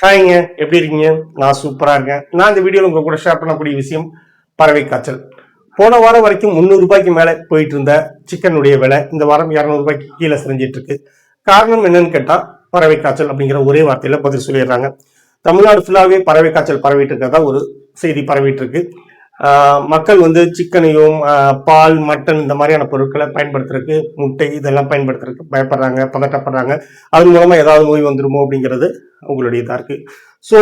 ஹாய்ங்க எப்படி இருக்கீங்க? நான் சூப்பராக இருக்கேன். நான் இந்த வீடியோவில் உங்கள் கூட ஷேர் பண்ணக்கூடிய விஷயம் பறவை காய்ச்சல். போன வாரம் வரைக்கும் முந்நூறு ரூபாய்க்கு மேலே போயிட்டு இருந்த சிக்கனுடைய விலை இந்த வாரம் இரநூறுபாய்க்கு கீழே செஞ்சிட்டு இருக்கு. காரணம் என்னன்னு கேட்டால் பறவை காய்ச்சல் அப்படிங்கிற ஒரே வார்த்தையில் பதில் சொல்லிடுறாங்க. தமிழ்நாடு ஃபுல்லாகவே பறவை காய்ச்சல் பரவிட்டு இருக்கிறதா ஒரு செய்தி பரவிட்டு இருக்கு. மக்கள் வந்து சிக்கனையும் பால் மட்டன் இந்த மாதிரியான பொருட்களை பயன்படுத்துறதுக்கு முட்டை இதெல்லாம் பயன்படுத்துறதுக்கு பயப்படுறாங்க பதட்டப்படுறாங்க. அதன் மூலமாக ஏதாவது நோய் வந்துருமோ அப்படிங்கிறது உங்களுடைய இதாக இருக்குது ஸோ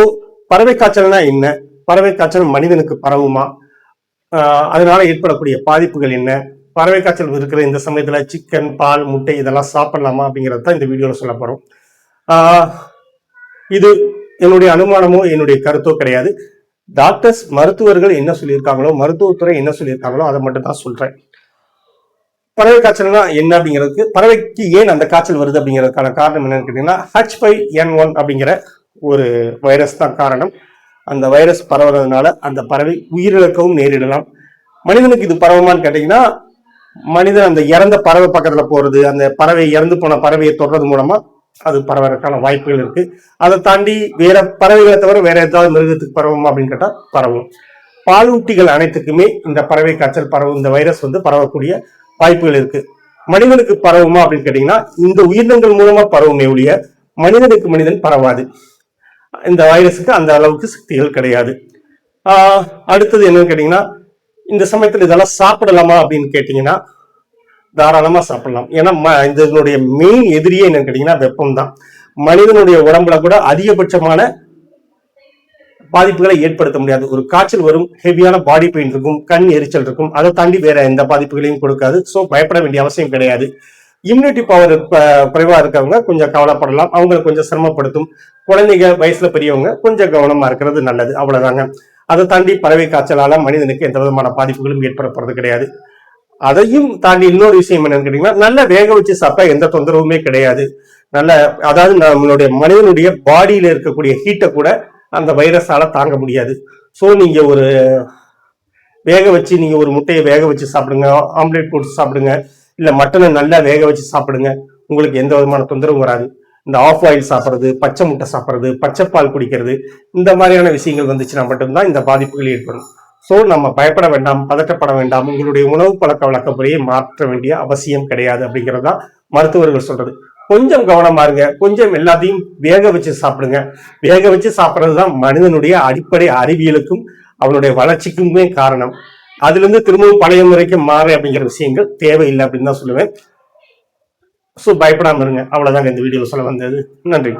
பறவை காய்ச்சல்னா என்ன? பறவை காய்ச்சல் மனிதனுக்கு பரவுமா? அதனால் அதனால ஏற்படக்கூடிய பாதிப்புகள் என்ன? பறவை காய்ச்சல் இருக்கிற இந்த சமயத்தில் சிக்கன் பால் முட்டை இதெல்லாம் சாப்பிடலாமா அப்படிங்கிறது தான் இந்த வீடியோவில் சொல்ல போகிறோம் இது என்னுடைய அனுமானமோ என்னுடைய கருத்தோ கிடையாது. டாக்டர்ஸ் மருத்துவர்கள் என்ன சொல்லியிருக்காங்களோ மருத்துவத்துறை என்ன சொல்லியிருக்காங்களோ அதை மட்டும் தான் சொல்றேன். பறவை காய்ச்சல்னா என்ன அப்படிங்கிறதுக்கு பறவைக்கு ஏன் அந்த காய்ச்சல் வருது அப்படிங்கிறதுக்கான காரணம் என்னன்னு கேட்டீங்கன்னா ஹச் ஃபைவ் என் ஒன் அப்படிங்கிற ஒரு வைரஸ் தான் காரணம். அந்த வைரஸ் பரவுறதுனால அந்த பறவை உயிரிழக்கவும் நேரிடலாம். மனிதனுக்கு இது பரவுமான்னு கேட்டீங்கன்னா மனிதன் அந்த இறந்த பறவை பக்கத்துல போறது அந்த பறவை இறந்து போன பறவையை தொடுறது மூலமா அது பரவறதுக்கான வாய்ப்புகள் இருக்கு. அதை தாண்டி வேற பறவைகளை தவிர வேற ஏதாவது மிருகத்துக்கு பரவுமா அப்படின்னு கேட்டா பரவும். பாலூட்டிகள் அனைத்துக்குமே இந்த பறவை காய்ச்சல் பரவும் இந்த வைரஸ் வந்து பரவக்கூடிய வாய்ப்புகள் இருக்கு. மனிதனுக்கு பரவுமா அப்படின்னு கேட்டீங்கன்னா இந்த உயிரினங்கள் மூலமா பரவுமே ஒழிய மனிதனுக்கு மனிதன் பரவாது. இந்த வைரஸுக்கு அந்த அளவுக்கு சக்திகள் கிடையாது. அடுத்தது என்னன்னு கேட்டீங்கன்னா இந்த சமயத்தில் இதெல்லாம் சாப்பிடலாமா அப்படின்னு கேட்டீங்கன்னா தாராளமா சாப்பிடலாம். ஏன்னா ம- இதனுடைய மெயின் எதிரியே என்னன்னு கேட்டீங்கன்னா வெப்பம் தான் மனிதனுடைய உடம்புல கூட அதிகபட்சமான பாதிப்புகளை ஏற்படுத்த முடியாது. ஒரு காய்ச்சல் வரும் ஹெவியான பாடி பெயின் இருக்கும் கண் எரிச்சல் இருக்கும் அதை தாண்டி வேற எந்த பாதிப்புகளையும் கொடுக்காது. ஸோ பயப்பட வேண்டிய அவசியம் கிடையாது. இம்யூனிட்டி பவர் குறைவாக இருக்கவங்க கொஞ்சம் கவலைப்படலாம். அவங்களை கொஞ்சம் சிரமப்படுத்தும். குழந்தைங்க வயசுல பெரியவங்க கொஞ்சம் கவனமா இருக்கிறது நல்லது. அவ்வளவுதாங்க. அதை தாண்டி பறவை காய்ச்சலால மனிதனுக்கு எந்த விதமான பாதிப்புகளும் ஏற்பட போறது கிடையாது. அதையும் தாண்டி இன்னொரு விஷயம் என்னன்னு கேட்டீங்கன்னா நல்ல வேக வச்சு சாப்பிட்டா எந்த தொந்தரவுமே கிடையாது. நல்ல அதாவது நம்மளுடைய மனிதனுடைய பாடியில இருக்கக்கூடிய ஹீட்டை கூட அந்த வைரஸால தாங்க முடியாது. ஸோ நீங்க ஒரு வேக வச்சு நீங்க ஒரு முட்டையை வேக வச்சு சாப்பிடுங்க ஆம்லேட் போட்டு சாப்பிடுங்க இல்ல மட்டனை நல்லா வேக வச்சு சாப்பிடுங்க உங்களுக்கு எந்த விதமான தொந்தரவும் வராது. இந்த ஆஃப் ஆயில் சாப்பிட்றது பச்சை முட்டை சாப்பிட்றது பச்சை பால் குடிக்கிறது இந்த மாதிரியான விஷயங்கள் வந்துச்சுன்னா மட்டும்தான் இந்த பாதிப்புகள் ஏற்படும். ஸோ நம்ம பயப்பட வேண்டாம் பதட்டப்பட வேண்டாம். உங்களுடைய உணவு பழக்க வழக்கமுறையை மாற்ற வேண்டிய அவசியம் கிடையாது அப்படிங்கிறது தான் மருத்துவர்கள் சொல்றது. கொஞ்சம் கவனமா இருங்க. கொஞ்சம் எல்லாத்தையும் வேக வச்சு சாப்பிடுங்க. வேக வச்சு சாப்பிட்றது தான் மனிதனுடைய அடிப்படை அறிவியலுக்கும் அவனுடைய வளர்ச்சிக்குமே காரணம். அதுலேருந்து திரும்பவும் பழைய முறைக்கு மாறு அப்படிங்கிற விஷயங்கள் தேவையில்லை அப்படின்னு தான் சொல்லுவேன். ஸோ பயப்படாமல் இருங்க. அவ்வளோதாங்க இந்த வீடியோ சொல்ல வந்தது. நன்றி.